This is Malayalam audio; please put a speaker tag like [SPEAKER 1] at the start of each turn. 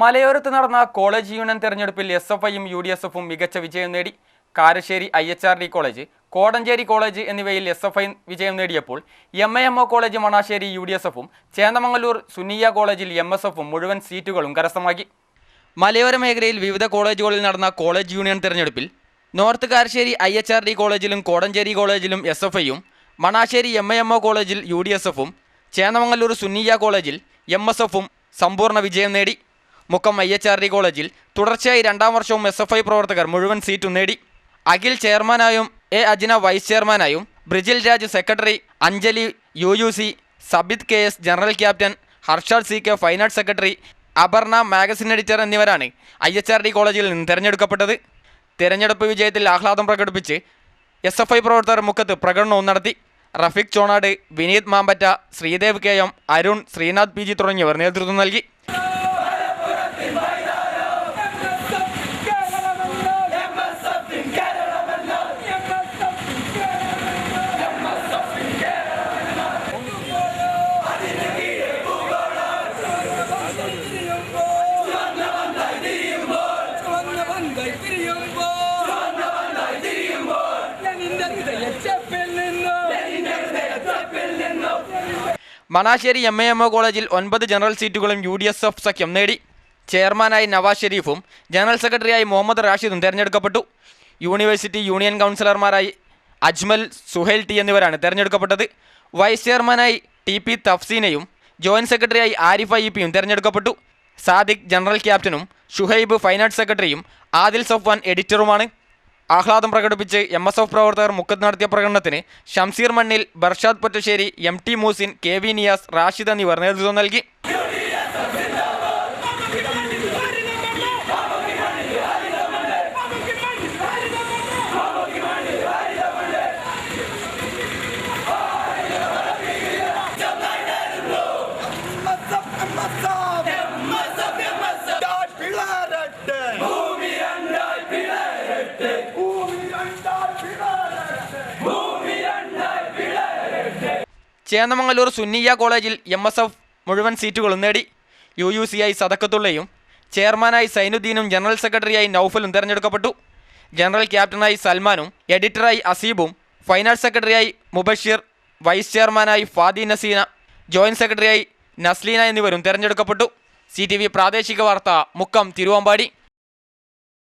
[SPEAKER 1] മലയോരത്ത് നടന്ന കോളേജ് യൂണിയൻ തെരഞ്ഞെടുപ്പിൽ എസ് എഫ് ഐയും യു ഡി എസ് എഫും മികച്ച വിജയം നേടി. Karassery I H R D college Kodanchery college എന്നിവയിൽ എസ് എഫ് ഐ വിജയം നേടിയപ്പോൾ M A M O college Manassery U D S എഫും ചേന്ദമംഗലൂർ സുനിയ കോളേജിൽ എം എസ് എഫും മുഴുവൻ സീറ്റുകളും കരസ്ഥമാക്കി. മലയോര മേഖലയിൽ വിവിധ കോളേജുകളിൽ നടന്ന കോളേജ് യൂണിയൻ തെരഞ്ഞെടുപ്പിൽ north Karassery I H R D കോളേജിലും കോടഞ്ചേരി കോളേജിലും എസ് എഫ് ഐയും Manassery M A M O കോളേജിൽ യു ഡി എസ് എഫും ചേന്ദമംഗലൂർ സുന്നിയ കോളേജിൽ എം എസ് എഫും സമ്പൂർണ വിജയം നേടി. Mukkam I H R D കോളേജിൽ തുടർച്ചയായി രണ്ടാം വർഷവും എസ് എഫ് ഐ പ്രവർത്തകർ മുഴുവൻ സീറ്റും നേടി. അഖിൽ ചെയർമാനായും A Ajina vice ചെയർമാനായും Brijil Raj secretary Anjali U U C Sabith K S general captain Harshad C K fine arts secretary Aparna magazine editor എന്നിവരാണ് I H R D college നിന്ന് തിരഞ്ഞെടുക്കപ്പെട്ടത്. തിരഞ്ഞെടുപ്പ് വിജയത്തിൽ ആഹ്ലാദം പ്രകടിപ്പിച്ച് എസ് എഫ് ഐ പ്രവർത്തകർ മുഖത്ത് പ്രകടനവും നടത്തി. Rafeeq Chonad Vineeth Mambatta Sreedev K M Arun Sreenath P G തുടങ്ങിയവർ നേതൃത്വം നൽകി. Manassery M A M O college ഒൻപത് ജനറൽ സീറ്റുകളും യു ഡി എസ് എഫ് സഖ്യം നേടി. ചെയർമാനായി നവാസ് ഷെരീഫും ജനറൽ സെക്രട്ടറിയായി മുഹമ്മദ് റാഷിദും തിരഞ്ഞെടുക്കപ്പെട്ടു. യൂണിവേഴ്സിറ്റി യൂണിയൻ കൗൺസിലർമാരായി അജ്മൽ സുഹൈൽ ടി എന്നിവരാണ് തിരഞ്ഞെടുക്കപ്പെട്ടത്. വൈസ് ചെയർമാനായി ടി പി തഫ്സീനയും ജോയിന്റ് സെക്രട്ടറിയായി ആരിഫ ഇ പിയും തിരഞ്ഞെടുക്കപ്പെട്ടു. സാദിഖ് ജനറൽ ക്യാപ്റ്റനും ഷുഹൈബ് ഫൈനാൻസ് സെക്രട്ടറിയും ആദിൽ സഫ്വാൻ എഡിറ്ററുമാണ്. ആഹ്ലാദം പ്രകടിപ്പിച്ച് എം എസ് എഫ് പ്രവർത്തകർ മുക്കത്ത് നടത്തിയ പ്രകടനത്തിന് Shamseer Mannil Barshad Pottassery M T Moosin K V Niyas Rashid എന്നിവർ നേതൃത്വം നൽകി. ചേന്നമംഗലൂർ സുന്നിയ കോളേജിൽ എം എസ് എഫ് മുഴുവൻ സീറ്റുകളും നേടി. യു യു സി ആയി സദക്കത്തുള്ളയും ചെയർമാനായി സൈനുദ്ദീനും ജനറൽ സെക്രട്ടറിയായി നൌഫലും തിരഞ്ഞെടുക്കപ്പെട്ടു. ജനറൽ ക്യാപ്റ്റനായി സൽമാനും എഡിറ്ററായി അസീബും ഫൈനാൻസ് സെക്രട്ടറിയായി മുബഷീർ വൈസ് ചെയർമാനായി ഫാദി നസീന ജോയിന്റ് സെക്രട്ടറിയായി നസ്ലീന എന്നിവരും തിരഞ്ഞെടുക്കപ്പെട്ടു. സി പ്രാദേശിക വാർത്ത മുക്കം തിരുവമ്പാടി.